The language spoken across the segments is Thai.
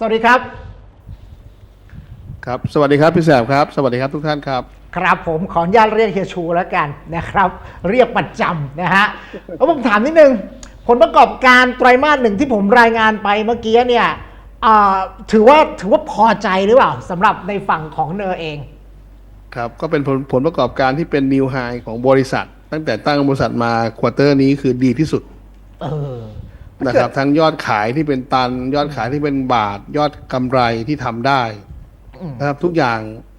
สวัสดีครับ ครับ สวัสดีครับพี่แสบครับ สวัสดีครับทุกท่านครับ ครับผมขออนุญาตเรียกเฮียชูแล้วกันนะครับ เรียกประจำนะฮะแล้วผมถามนิดนึง ผลประกอบการไตรมาสหนึ่งที่ผมรายงานไปเมื่อกี้เนี่ยอ่าถือว่าถือว่าพอใจหรือเปล่าสำหรับในฝั่งของเนอเอง ครับ ก็เป็นผลผลประกอบการที่เป็นนิวไฮของบริษัท ตั้งแต่ตั้งบริษัทมาควอเตอร์นี้คือดีที่สุด เออ นะครับ ทั้งยอดขายที่เป็นตัน ยอดขายที่เป็นบาท ยอดกำไรที่ทำได้อืมนะครับ ทุกอย่าง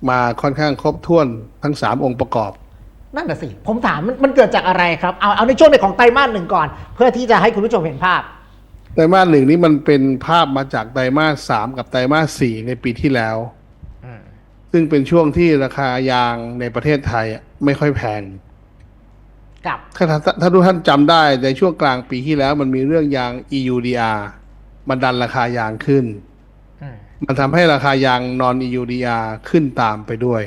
มาค่อนข้างครบถ้วนทั้ง3องค์ประกอบนั่นน่ะสิ ผมถามมันมันเกิดจากอะไรครับ เอาเอาในช่วงในของไตรมาสหนึ่งก่อน เพื่อที่จะให้คุณผู้ชมเห็นภาพ ไตรมาสหนึ่งนี่มันเป็นภาพมาจากไตรมาสสามกับไตรมาสสี่ในปีที่แล้วอืมซึ่งเป็นช่วงที่ราคายางในประเทศไทยอะไม่ค่อยแพง กับถ้าถ้าถ้าทุกท่านจำได้ในช่วงกลางปีที่แล้ว มันมีเรื่องยาง EUDR มันดันราคายางขึ้นอืมมันทำให้ราคายางนอน EUDR ขึ้นตามไปด้วย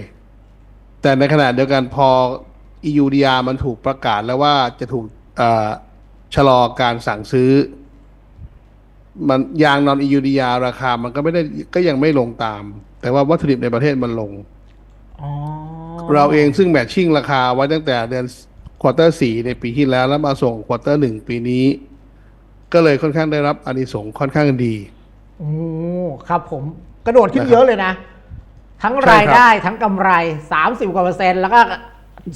แต่ในขณะเดียวกันพอ EUDR มันถูกประกาศแล้วว่าจะถูกเอ่อชะลอการสั่งซื้อ มันยางนอน EUDR ราคามันก็ไม่ได้ก็ยังไม่ลงตาม แต่ว่าวัตถุดิบในประเทศมันลงอ๋อเราเองซึ่งแมทชิ่งราคาไว้ตั้งแต่เดือน ควอเตอร์สี่ในปีที่แล้วแล้วมาส่งควอเตอร์หนึ่งปีนี้ ก็เลยค่อนข้างได้รับอานิสงส์ค่อนข้างดีโอ้ครับผมกระโดดขึ้นนะครับเยอะเลยนะ ทั้งใช่รายครับได้ทั้งกำไร 30 กว่าเปอร์เซ็นต์แล้วก็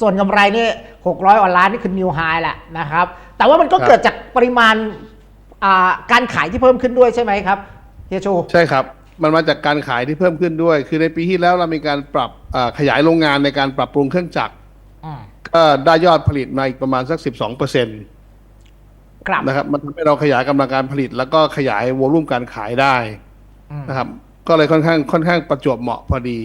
ส่วนกำไรนี่600กว่าล้านนี่คือนิวไฮแหละนะครับ แต่ว่ามันก็เกิดจากปริมาณอ่าการขายที่เพิ่มขึ้นด้วยใช่ไหมครับเฮียชูใช่ครับ มันมาจากการขายที่เพิ่มขึ้นด้วย คือในปีที่แล้วเรามีการปรับอ่าขยายโรงงานในการปรับปรุงเครื่องจักรอืม ก็ได้ยอดผลิตมาอีกประมาณสัก12เปอร์เซ็นต์กลับนะครับ มันทำให้เราขยายกำลังการผลิต แล้วก็ขยายวอลุ่มการขายได้อืมนะครับ ก็เลยค่อนข้างค่อนข้างประจวบเหมาะพอดี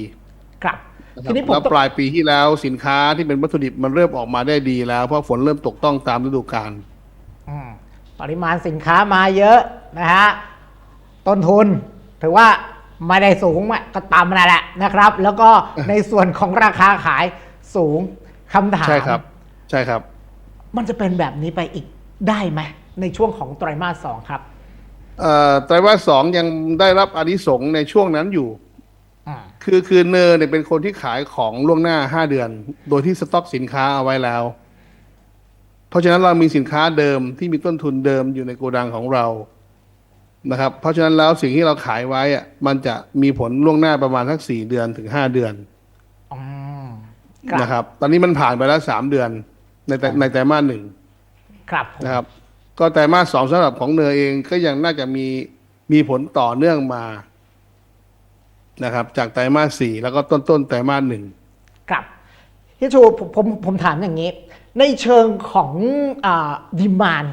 ครับนะคทีรับนี้ผมแล้วต้องปลายปีที่แล้วสินค้าที่เป็นวัตถุดิบมันเริ่มออกมาได้ดีแล้ว เพราะฝนเริ่มตกต้องตามฤดูกาลอืมปริมาณสินค้ามาเยอะนะฮะต้นทุนถือว่าไม่ได้สูงมากก็ตามนั่นแหละนะครับ แล้วก็ในส่วนของราคาขายสูง คำถาม ใช่ครับ ใช่ครับ มันจะเป็นแบบนี้ไปอีกได้ไหมในช่วงของไตรมาสสองครับเอ่อไตรมาสสองยังได้รับอานิสงส์ในช่วงนั้นอยู่อืมคือคือเนอร์เนี่ยเป็นคนที่ขายของล่วงหน้าห้าเดือน โดยที่สต็อกสินค้าเอาไว้แล้ว เพราะฉะนั้นเรามีสินค้าเดิมที่มีต้นทุนเดิมอยู่ในโกดังของเรานะครับ เพราะฉะนั้นแล้วสิ่งที่เราขายไว้อะมันจะมีผลล่วงหน้าประมาณสักสี่เดือนถึงห้าเดือนอืม ครับนะครับ ตอนนี้มันผ่านไปแล้วสามเดือน ในแต่ในไตรมาสหนึ่งครับผมนะครับ ก็ไตรมาสสองสำหรับของเนอเองก็ยังน่าจะมีมีผลต่อเนื่องมานะครับ จากไตรมาสสี่แล้วก็ต้นต้นๆไตรมาสหนึ่ง ครับพี่ชูผมผมผมถามอย่างนี้ ในเชิงของดีมาน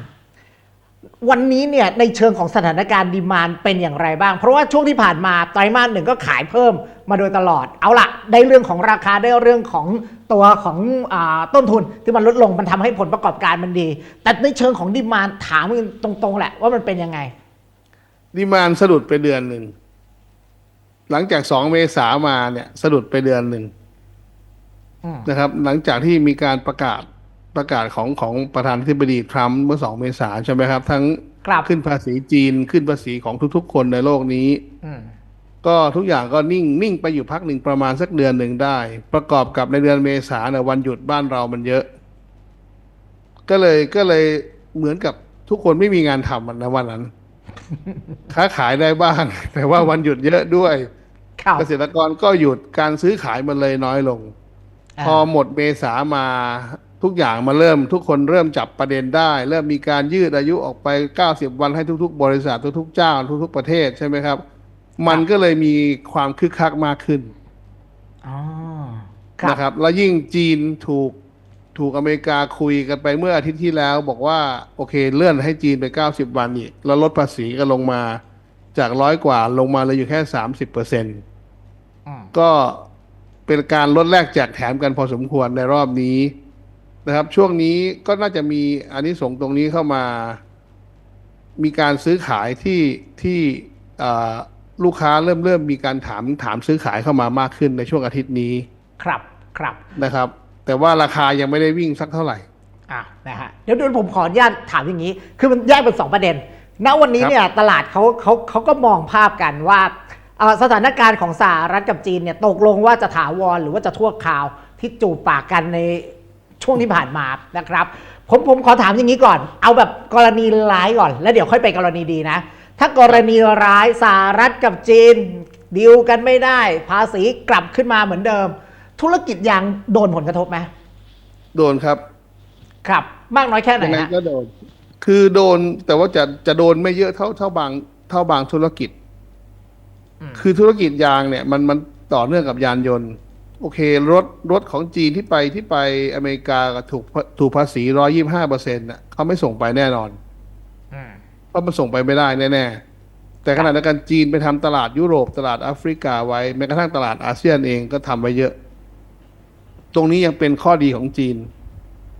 วันนี้เนี่ยในเชิงของสถานการณ์ดีมานเป็นอย่างไรบ้าง เพราะว่าช่วงที่ผ่านมาไตรมาสหนึ่งก็ขายเพิ่มมาโดยตลอด เอาละได้เรื่องของราคาได้เรื่องของตัวของอาต้นทุนที่มันลดลงมันทำให้ผลประกอบการมันดี แต่ในเชิงของดีมานถามตรงๆแหละว่ามันเป็นยังไง ดีมานสะดุดไปเดือนหนึ่งหลังจากสองเมษามาเนี่ยสะดุดไปเดือนหนึ่งอืมนะครับ หลังจากที่มีการประกาศ ประกาศของของประธานาธิบดีทรัมป์เมื่อสองเมษาใช่ไหมครับ ทั้งครับขึ้นภาษีจีนขึ้นภาษีของทุก ๆ คนในโลกนี้อืมก็ทุกอย่างก็นิ่งนิ่งไปอยู่พักหนึ่งประมาณสักเดือนหนึ่งได้ ประกอบกับในเดือนเมษาเนี่ยวันหยุดบ้านเรามันเยอะ ก็เลยก็เลยเหมือนกับทุกคนไม่มีงานทำอะนะวันนั้น ค้าขายได้บ้าง แต่ว่าวันหยุดเยอะด้วยครับเกษตรกรก็หยุดการซื้อขายมันเลยน้อยลงอ่าพอหมดเมษามา ทุกอย่างมาเริ่มทุกคนเริ่มจับประเด็นได้ เริ่มมีการยืดอายุออกไป 90 วันให้ทุก ๆ บริษัททุกๆเจ้า ทุก ๆ ประเทศใช่ไหมครับ มันก็เลยมีความคึกคักมากขึ้นอ๋อครับนะครับ แล้วยิ่งจีนถูกถูกอเมริกาคุยกันไปเมื่ออาทิตย์ที่แล้ว บอกว่าโอเค เลื่อนให้จีนไป90วันอีก แล้วลดภาษีกันลงมาจากร้อยกว่าลงมาเหลยอยู่แค่30เปอร์เซ็นต์อืมก็เป็นการลดแลกแจกแถมกันพอสมควรในรอบนี้ นะครับ ช่วงนี้ก็น่าจะมีอันนี้ส่งส์ตรงนี้เข้ามา มีการซื้อขายที่ที่เอ่อลูกค้าเริ่มเริ่มมีการถามถามซื้อขายเข้ามามากขึ้นในช่วงอาทิตย์นี้ ครับครับนะครับ แต่ว่าราคายังไม่ได้วิ่งสักเท่าไหร่อะนะฮะเดี๋ยวเดี๋ยวผมขออนุญาตถามอย่างนี้ คือมันแยกเป็นสองประเด็นณวันนี้ครับเนี่ยตลาดเขาเขาเขาก็มองภาพกันว่าเอ่อสถานการณ์ของสหรัฐกับจีนเนี่ยตกลงว่าจะถาวรหรือว่าจะทั่วคราวที่จูบปากกันใน ช่วงที่ผ่านมานะครับผมผมขอถามอย่างนี้ก่อน เอาแบบกรณีร้ายก่อน แล้วเดี๋ยวค่อยไปกรณีดีนะ ถ้ากรณีร้ายสหรัฐกับจีนดีลกันไม่ได้ ภาษีกลับขึ้นมาเหมือนเดิม ธุรกิจยางโดนผลกระทบไหมโดนครับ ครับ มากน้อยแค่ไหนยังไงฮะก็โดน คือโดนแต่ว่าจะจะโดนไม่เยอะเท่าเท่าบางเท่าบางธุรกิจอืมคือธุรกิจยางเนี่ย มันมันต่อเนื่องกับยานยนต์ โอเค รถรถของจีนที่ไปที่ไปอเมริกาก็ถูกถูกภาษีร้อยี่ห้าเปอร์เซ็นต์น่ะเขาไม่ส่งไปแน่นอนอืมเพราะมันส่งไปไม่ได้แน่ๆแต่ขณะเดียวกันจีนไปทำตลาดยุโรปตลาดแอฟริกาไว้แม้กระทั่งตลาดอาเซียนเองก็ทำไว้เยอะ ตรงนี้ยังเป็นข้อดีของจีน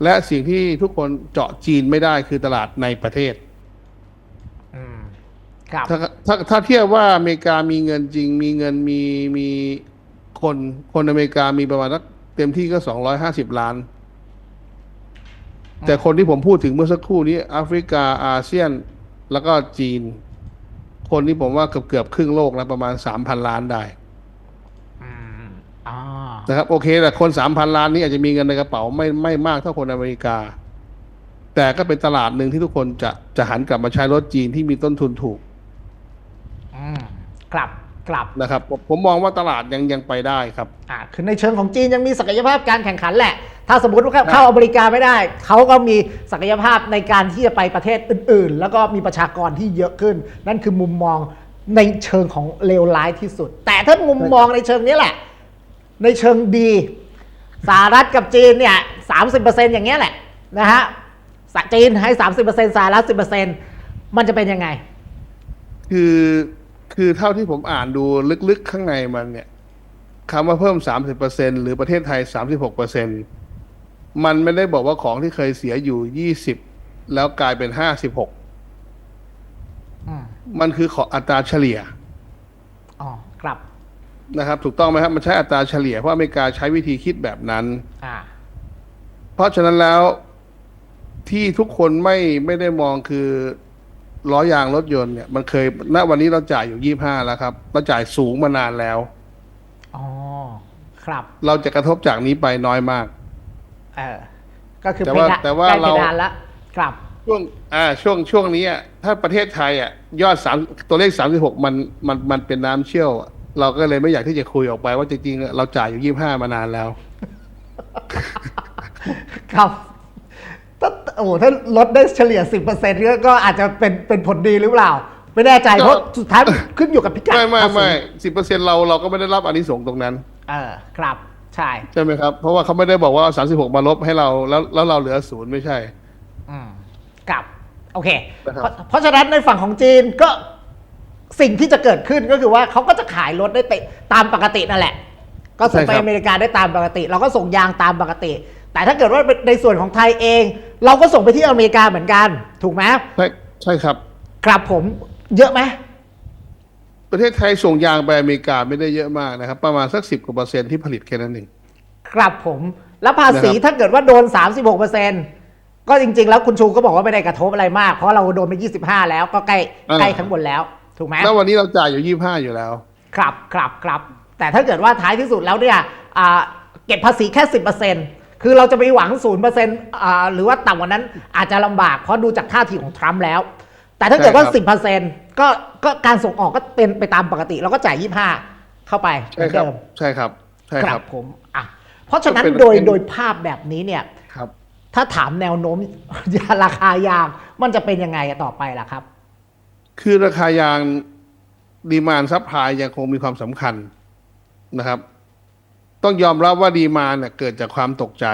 และสิ่งที่ทุกคนเจาะจีนไม่ได้คือตลาดในประเทศอืมครับถ้าถ้าถ้าเทียบว่าอเมริกามีเงินจริง มีเงินมีมี คนคนอเมริกามีประมาณสักเต็มที่ก็สองร้อยห้าสิบล้าน แต่คนที่ผมพูดถึงเมื่อสักครู่นี้แอฟริกาอาเซียนแล้วก็จีน คนที่ผมว่าเกือบเกือบครึ่งโลกแล้วประมาณสามพันล้านได้อืมอ่านะครับโอเคแต่คนสามพันล้านนี้อาจจะมีเงินในกระเป๋าไม่ไม่มากเท่าคนอเมริกา แต่ก็เป็นตลาดหนึ่งที่ทุกคนจะจะหันกลับมาใช้รถจีนที่มีต้นทุนถูก อืมกลับ กลับนะครับผมผมมองว่าตลาดยังยังไปได้ครับ อ่าคือในเชิงของจีนยังมีศักยภาพการแข่งขันแหละ ถ้าสมมติว่าเข้าอเมริกาไม่ได้ เขาก็มีศักยภาพในการที่จะไปประเทศอื่น ๆ แล้วก็มีประชากรที่เยอะขึ้น นั่นคือมุมมองในเชิงของเลวร้ายที่สุด แต่ถ้ามุมมองในเชิงนี้แหละ ในเชิงดีสหรัฐกับจีนเนี่ยสามสิบเปอร์เซ็นต์อย่างเงี้ยแหละนะฮะสจีนให้สามสิบเปอร์เซ็นต์สหรัฐสิบเปอร์เซ็นต์มันจะเป็นยังไง คือ คือเท่าที่ผมอ่านดูลึกๆข้างในมันเนี่ยคำว่าเพิ่ม30%หรือประเทศไทย36%มันไม่ได้บอกว่าของที่เคยเสียอยู่20แล้วกลายเป็น56อืมมันคือขออัตราเฉลี่ยอ๋อครับนะครับ ถูกต้องไหมครับ มันใช้อัตราเฉลี่ย เพราะอเมริกาใช้วิธีคิดแบบนั้นอ่าเพราะฉะนั้นแล้วที่ทุกคนไม่ไม่ได้มองคือ ล้อยางรถยนต์เนี่ยมันเคยณวันนี้เราจ่ายอยู่25แล้วครับเราจ่ายสูงมานานแล้วอ๋อครับ เราจะกระทบจากนี้ไปน้อยมาก เออ ก็คือแต่เพว่าดานแต่ว่าใกล้เพเราดานละครับ ช่วง อ่า ช่วงช่วงนี้อะถ้าประเทศไทยอะยอดสามตัวเลขสามสิบหกมันมันมันเป็นน้ำเชี่ยวอะเราก็เลยไม่อยากที่จะคุยออกไปว่าจริงๆเราจ่ายอยู่ยี่ห้ามานานแล้ว ครับถ้า โอ้โหถ้าลดได้เฉลี่ย 10%ก็ก็อาจจะเป็นเป็นผลดีหรือเปล่า ไม่แน่ใจก็เพราะสุดท้ายมันขึ้นอยู่กับพิกัดไม่ไม่ภาษีไม่สิบเปอร์เซ็นเราเราก็ไม่ได้รับอานิสงส์ตรงนั้น เออครับใช่ใช่ไหมครับ เพราะว่าเขาไม่ได้บอกว่าสามสิบหกมาลบให้เราแล้วแล้วเราเหลือศูนย์ไม่ใช่อืมกับโอเคนะครับเพราะเพราะฉะนั้นในฝั่งของจีนก็สิ่งที่จะเกิดขึ้นก็คือว่าเขาก็จะขายรถได้เตะตามปกตินั่นแหละ ก็ส่งไปอเมริกาได้ตามปกติ เราก็ส่งยางตามปกติ แต่ถ้าเกิดว่าในส่วนของไทยเอง เราก็ส่งไปที่อเมริกาเหมือนกัน ถูกไหมใช่ใช่ครับ ครับผมเยอะไหมประเทศไทยส่งยางไปอเมริกาไม่ได้เยอะมากนะครับ ประมาณสักสิบกว่าเปอร์เซ็นต์ที่ผลิตแค่นั้นเองครับผม แล้วภาษีนะครับถ้าเกิดว่าโดน 36เปอร์เซ็นก็จริง ๆ แล้วคุณชูก็บอกว่าไม่ได้กระทบอะไรมาก เพราะเราโดนไป 25 แล้วก็ใกล้ใกล้ข้างบนแล้ว ถูกไหมแล้ววันนี้เราจ่ายอยู่ยี่ห้าอยู่แล้ว ครับครับครับแต่ถ้าเกิดว่าท้ายที่สุดแล้วเนี่ยอ่าเก็บภาษีแค่ 10% คือเราจะไปหวัง0%อ่าหรือว่าต่ำกว่านั้นอาจจะลำบากเพราะดูจากท่าทีของทรัมป์แล้ว แต่ถ้าเกิดว่าใช่ครับ10%ก็ก็การส่งออกก็เป็นไปตามปกติ เราก็จ่าย25เข้าไปเหใช่มือนครับเดิมใช่ครับใช่ครับผมอะเพราะฉะนั้นก็เป็นโดยเป็นโดยภาพแบบนี้เนี่ยครับ ถ้าถามแนวโน้มยาราคายางมันจะเป็นยังไงต่อไปล่ะครับ คือราคายางดีมานซัพพลายยังคงมีความสำคัญนะครับ ต้องยอมรับว่าดีมานเนี่ยเกิดจากความตกใจ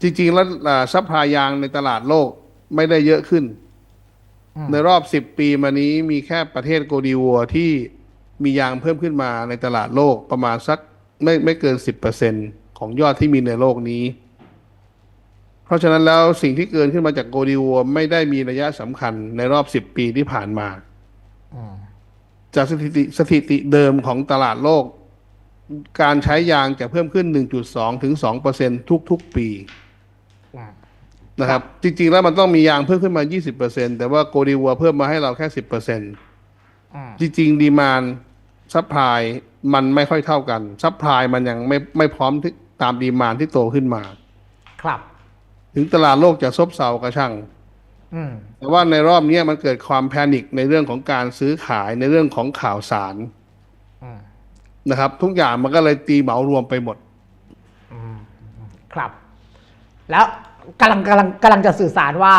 จริง ๆ แล้วซัพพลายยางในตลาดโลกไม่ได้เยอะขึ้นอืมในรอบสิบปีมานี้มีแค่ประเทศโกดีวัวที่มียางเพิ่มขึ้นมาในตลาดโลกประมาณสักไม่ไม่เกินสิบเปอร์เซ็นของยอดที่มีในโลกนี้ เพราะฉะนั้นแล้วสิ่งที่เกินขึ้นมาจากโกดีวัวไม่ได้มีนัยสำคัญในรอบสิบปีที่ผ่านมาอืมจากสถิติสถิติเดิมของตลาดโลก การใช้ยางจะเพิ่มขึ้น 1.2 ถึง 2%ทุก ๆ ปีอืมนะครับ จริง ๆ แล้วมันต้องมียางเพิ่มขึ้นมา 20%แต่ว่าโกดีวัวเพิ่มมาให้เราแค่ 10%อืมจริง ๆ ดีมานซัพพลายมันไม่ค่อยเท่ากันซัพพลายมันยังไม่ไม่พร้อมที่ตามดีมานที่โตขึ้นมา ครับ ถึงตลาดโลกจะซบเซากระช่างอืมแต่ว่าในรอบเนี้ยมันเกิดความแพนิคในเรื่องของการซื้อขายในเรื่องของข่าวสารอืม นะครับ ทุกอย่างมันก็เลยตีเหมารวมไปหมด ครับ แล้วกำลังกำลังกำลังจะสื่อสารว่า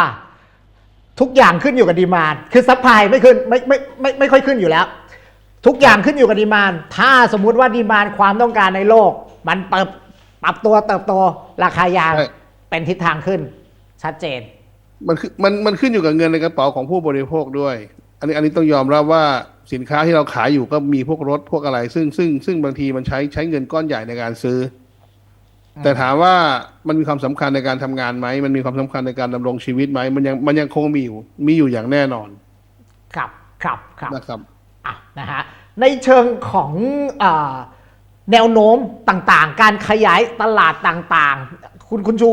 ทุกอย่างขึ้นอยู่กับดีมานคือซัพพลายไม่ขึ้นไม่ไม่ไม่ไม่ค่อยขึ้นอยู่แล้ว ทุกอย่างขึ้นอยู่กับดีมานถ้าสมมุติว่าดีมานความต้องการในโลก มันเปิดปรับตัวเติบโตราคายางใช่ เป็นทิศทางขึ้น ชัดเจน มันคือมันมันขึ้นอยู่กับเงินในกระเป๋าของผู้บริโภคด้วย อันนี้อันนี้ต้องยอมรับว่า สินค้าที่เราขายอยู่ก็มีพวกรถพวกอะไร ซึ่งซึ่งซึ่งบางทีมันใช้ใช้เงินก้อนใหญ่ในการซื้ออแต่ถามว่ามันมีความสำคัญในการทำงานไหมมันมีความสำคัญในการดำรงชีวิตไหมมันยังมันยังคงมีอยู่มีอยู่อย่างแน่นอน ครับครับครับนะครับอะนะฮะในเชิงของอาแนวโน้มต่างๆ การขยายตลาดต่างๆ คุณคุณชู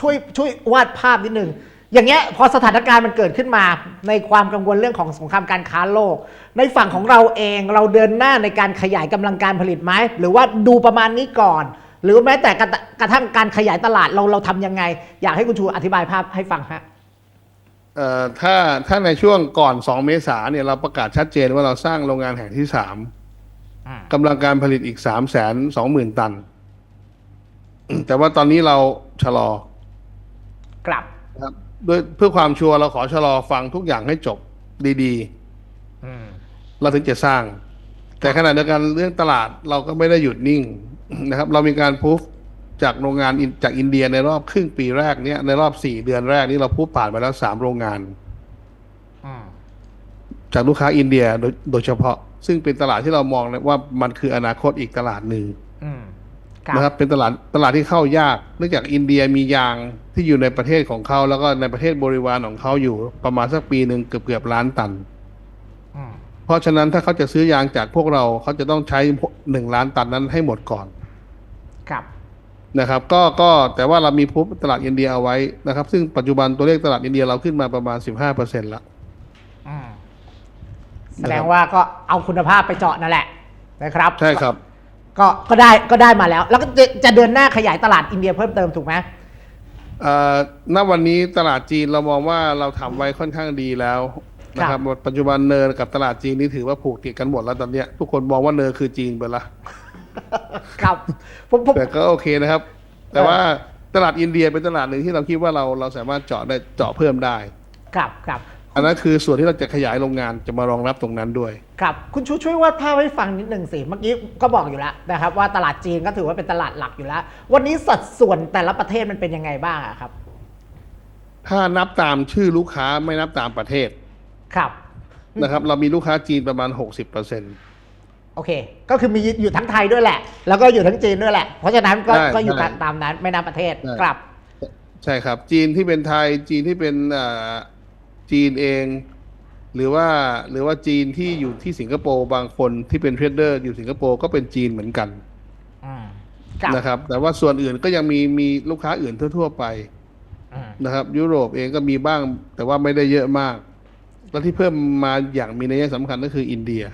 ช่วยช่วยวาดภาพนิดนึง อย่างเงี้ยพอสถานการณ์มันเกิดขึ้นมา ในความกังวลเรื่องของสงครามการค้าโลก ในฝั่งของเราเองเราเดินหน้าในการขยายกำลังการผลิตไหมหรือว่าดูประมาณนี้ก่อน หรือแม้แต่กระกระทั่งการขยายตลาดเราเราทำยังไง อยากให้คุณชูอธิบายภาพให้ฟังฮะเอ่อถ้าถ้าในช่วงก่อน 2 เมษาเนี่ยเราประกาศชัดเจนว่าเราสร้างโรงงานแห่งที่3กำลังการผลิตอีก3 2 0 0 0 0ตัน แต่ว่าตอนนี้เราชะลอกลับนะครับ ด้วยเพื่อความชัวร์เราขอชะลอฟังทุกอย่างให้จบดีอืม ๆ เราถึงจะสร้าง แต่ขณะเดียวกันเรื่องตลาดเราก็ไม่ได้หยุดนิ่ง นะครับ เรามีการพูฟจากโรงงานอินจากอินเดียในรอบครึ่งปีแรกเนี้ยในรอบ4เดือนแรกนี้เราพูฟผ่านไปแล้ว3โรงงาน อืม จากลูกค้าอินเดียโดยโดยเฉพาะ ซึ่งเป็นตลาดที่เรามองว่ามันคืออนาคตอีกตลาดหนึ่ง อืม นะครับเป็นตลาดตลาดที่เข้ายาก เนื่องจากอินเดียมียางที่อยู่ในประเทศของเขา แล้วก็ในประเทศบริวารของเขาอยู่ประมาณสักปีหนึ่งเกือบเกือบล้านตันอืมเพราะฉะนั้นถ้าเขาจะซื้อยางจากพวกเราเขาจะต้องใช้หนึ่งล้านตันนั้นให้หมดก่อน ครับนะครับ ก็ก็แต่ว่าเรามีพูฟตลาดอินเดียเอาไว้นะครับ ซึ่งปัจจุบันตัวเลขตลาดอินเดียเราขึ้นมาประมาณ15%แล้วอืมแสดงว่าก็เอาคุณภาพไปเจาะนั่นแหละนะครับ ใช่ครับ ก็ก็ได้ก็ได้มาแล้ว แล้วก็จะจะเดินหน้าขยายตลาดอินเดียเพิ่มเติมถูกไหม เอ่อณวันนี้ตลาดจีนเรามองว่าเราทำไว้ค่อนข้างดีแล้วนะครับปัจจุบันเนินกับตลาดจีนนี่ถือว่าผูกติดกันหมดแล้วตอนเนี้ยทุกคนมองว่าเนินคือจีนไปละ ครับผมผม แต่ก็โอเคนะครับ แต่ว่าตลาดอินเดียเป็นตลาดหนึ่งที่เราคิดว่าเราเราสามารถเจาะได้เจาะเพิ่มได้ ครับครับ อันนั้นคือส่วนที่เราจะขยายโรงงานจะมารองรับตรงนั้นด้วย ครับ คุณชูช่วยวาดภาพให้ฟังนิดหนึ่งสิ เมื่อกี้ก็บอกอยู่แล้วนะครับว่าตลาดจีนก็ถือว่าเป็นตลาดหลักอยู่แล้ว วันนี้สัดส่วนแต่ละประเทศมันเป็นยังไงบ้างอะครับ ถ้านับตามชื่อลูกค้าไม่นับตามประเทศครับนะครับ เรามีลูกค้าจีนประมาณ 60%เปอร์เซ็นต์โอเค ก็คือมีอยู่ทั้งไทยด้วยแหละ แล้วก็อยู่ทั้งจีนด้วยแหละ เพราะฉะนั้นก็ใช่ก็อยู่ใช่ตามนั้นไม่นับประเทศใช่ครับ ใช่ครับ จีนที่เป็นไทย จีนที่เป็นอ่า จีนเอง หรือว่าหรือว่าจีนที่อยู่ที่สิงคโปร์บางคนที่เป็นเทรดเดอร์อยู่สิงคโปร์ก็เป็นจีนเหมือนกันอืมครับนะครับ แต่ว่าส่วนอื่นก็ยังมีมีลูกค้าอื่นทั่ว ๆ ไปอืมนะครับ ยุโรปเองก็มีบ้าง แต่ว่าไม่ได้เยอะมาก แล้วที่เพิ่มมาอย่างมีนัยสำคัญก็คืออินเดีย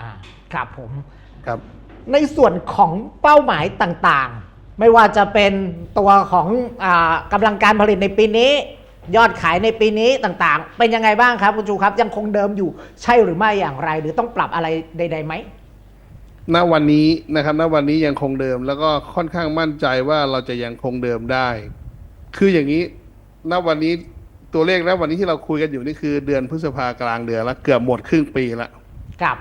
อ่าครับผมครับ ในส่วนของเป้าหมายต่างๆ ไม่ว่าจะเป็นตัวของอากำลังการผลิตในปีนี้ ยอดขายในปีนี้ต่างๆ เป็นยังไงบ้างครับคุณชูครับ ยังคงเดิมอยู่ใช่หรือไม่อย่างไร หรือต้องปรับอะไรใดๆไหมณวันนี้นะครับณวันนี้ยังคงเดิมแล้วก็ค่อนข้างมั่นใจว่าเราจะยังคงเดิมได้ คืออย่างนี้ณวันนี้ตัวเลขณวันนี้ที่เราคุยกันอยู่นี่คือ เดือนพฤษภากลางเดือนแล้วเกือบหมดครึ่งปีละครับ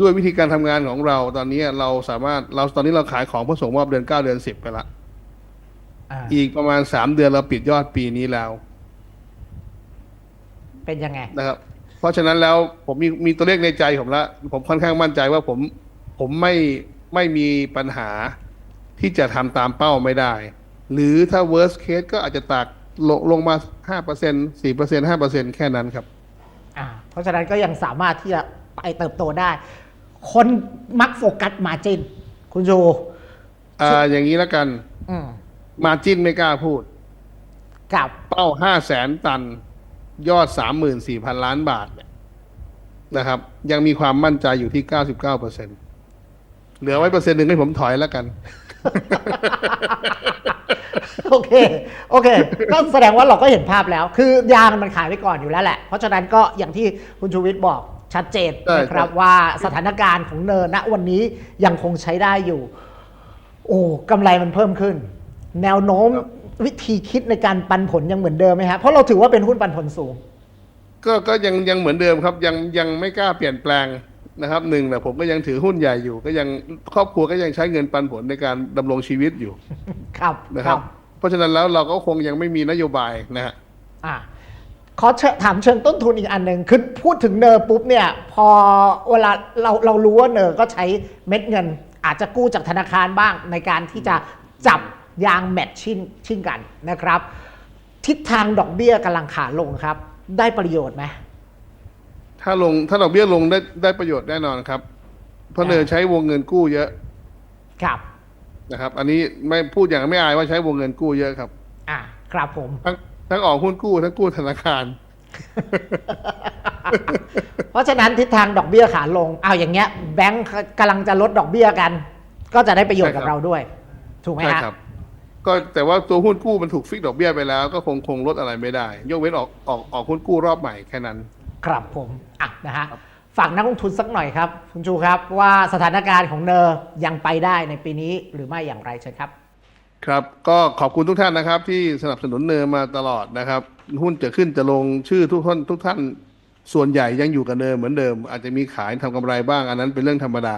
ด้วยวิธีการทำงานของเราตอนนี้เราสามารถเราตอนนี้เราขายของเพื่อส่งมอบเดือนเก้าเดือนสิบไปละอ่าอีกประมาณสามเดือนเราปิดยอดปีนี้แล้ว เป็นยังไงนะครับ เพราะฉะนั้นแล้วผมมีมีตัวเลขในใจผมละผมค่อนข้างมั่นใจว่าผมผมไม่ไม่มีปัญหาที่จะทำตามเป้าไม่ได้ หรือถ้า worst case ก็อาจจะตากลงลงมาห้าเปอร์เซ็นสี่เปอร์เซ็นห้าเปอร์เซ็นแค่นั้นครับอ่าเพราะฉะนั้นก็ยังสามารถที่จะไปเติบโตได้ คนมักโฟกัสมาจินคุณชูอ่าอย่างนี้แล้วกัน อืมมาจิ้นไม่กล้าพูด กับเป้าห้าแสนตัน ยอดสามหมื่นสี่พันล้านบาทเนี่ยนะครับ ยังมีความมั่นใจอยู่ที่เก้าสิบเก้าเปอร์เซ็นเหลือไว้เปอร์เซ็นต์หนึ่งให้ผมถอยแล้วกัน โอเค โอเค ก็แสดงว่าเราก็เห็นภาพแล้ว คือยางมันขายไปก่อนอยู่แล้วแหละ เพราะฉะนั้นก็อย่างที่คุณชูวิทย์บอกชัดเจนใช่นะครับใช่ว่าสถานการณ์ของเนินณวันนี้ยังคงใช้ได้อยู่ โอ้กำไรมันเพิ่มขึ้น แนวโน้ม วิธีคิดในการปันผลยังเหมือนเดิมไหมครับเพราะเราถือว่าเป็นหุ้นปันผลสูง ก็ก็ยังยังเหมือนเดิมครับ ยังยังไม่กล้าเปลี่ยนแปลงนะครับหนึ่งนะผมก็ยังถือหุ้นใหญ่อยู่ ก็ยังครอบครัวก็ยังใช้เงินปันผลในการดำรงชีวิตอยู่ ครับนะครับ เพราะฉะนั้นแล้วเราก็คงยังไม่มีนโยบายนะฮะอะขอเชิญถามเชิงต้นทุนอีกอันหนึ่งคือพูดถึงเนอร์ปุ๊บเนี่ย พอเวลาเราเรารู้ว่าเนอร์ก็ใช้เม็ดเงิน อาจจะกู้จากธนาคารบ้างในการที่จะจับ ยางแมทชิ่งชิ่งกันนะครับ ทิศทางดอกเบี้ยกำลังขาลงครับ ได้ประโยชน์ไหมถ้าลงถ้าดอกเบี้ยลงได้ได้ประโยชน์แน่นอนครับ เพราะอ่าเนยใช้วงเงินกู้เยอะ ครับนะครับ อันนี้ไม่พูดอย่างไม่อายว่าใช้วงเงินกู้เยอะครับ อะครับผม ทั้งทั้งออกหุ้นกู้ทั้งกู้ธนาคาร เพราะฉะนั้นทิศทางดอกเบี้ยขาลงเอาอย่างเงี้ย แบงก์กำลังจะลดดอกเบี้ยกัน ก็จะได้ประโยชน์กับใช่ครับเราด้วย ถูกไหมใช่ฮะครับ ก็แต่ว่าตัวหุ้นกู้มันถูกฟิกดอกเบี้ยไปแล้ว ก็คงคงลดอะไรไม่ได้ ยกเว้นออกออกออกหุ้นกู้รอบใหม่แค่นั้น ครับผมอะนะฮะฝากนักลงทุนสักหน่อยครับ คุณชูครับว่าสถานการณ์ของเนอร์ยังไปได้ในปีนี้หรือไม่อย่างไรเชิญครับ ครับก็ขอบคุณทุกท่านนะครับ ที่สนับสนุนเนอมาตลอดนะครับ หุ้นจะขึ้นจะลงชื่อทุกท่านทุกท่านส่วนใหญ่ยังอยู่กับเนอเหมือนเดิม อาจจะมีขายทำกำไรบ้างอันนั้นเป็นเรื่องธรรมดา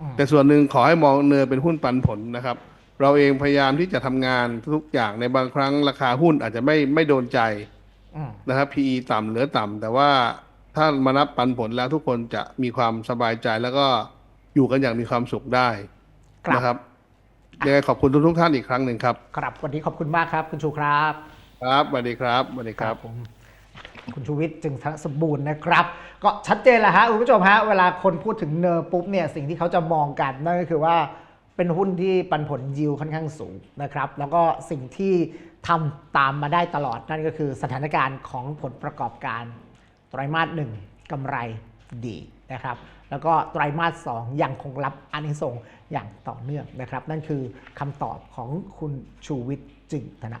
อืมแต่ส่วนหนึ่งขอให้มองเนอเป็นหุ้นปันผลนะครับ เราเองพยายามที่จะทำงานทุกอย่างในบางครั้งราคาหุ้นอาจจะไม่ไม่โดนใจอืมนะครับ PE ต่ำเหลือต่ำแต่ว่าถ้ามานับปันผลแล้วทุกคนจะมีความสบายใจแล้วก็อยู่กันอย่างมีความสุขได้ครับนะครับยังไงขอบคุณทุกๆท่านอีกครั้งหนึ่งครับ ครับ วันนี้ขอบคุณมากครับ คุณชูครับ ครับสวัสดีครับสวัสดีครับผมคุณชูวิทย์จึงสมบูรณ์นะครับ ก็ชัดเจนแหละฮะคุณผู้ชมฮะเวลาคนพูดถึงเนอร์ปุ๊บเนี่ยสิ่งที่เขาจะมองกันนั่นก็คือว่า เป็นหุ้นที่ปันผลยิวค่อนข้างสูงนะครับ แล้วก็สิ่งที่ทำตามมาได้ตลอดนั่นก็คือสถานการณ์ของผลประกอบการไตรมาสหนึ่งกำไรดีนะครับ แล้วก็ไตรมาสสองยังคงรับอานิสงส์อย่างต่อเนื่องนะครับ นั่นคือคำตอบของคุณชูวิทย์จึงธน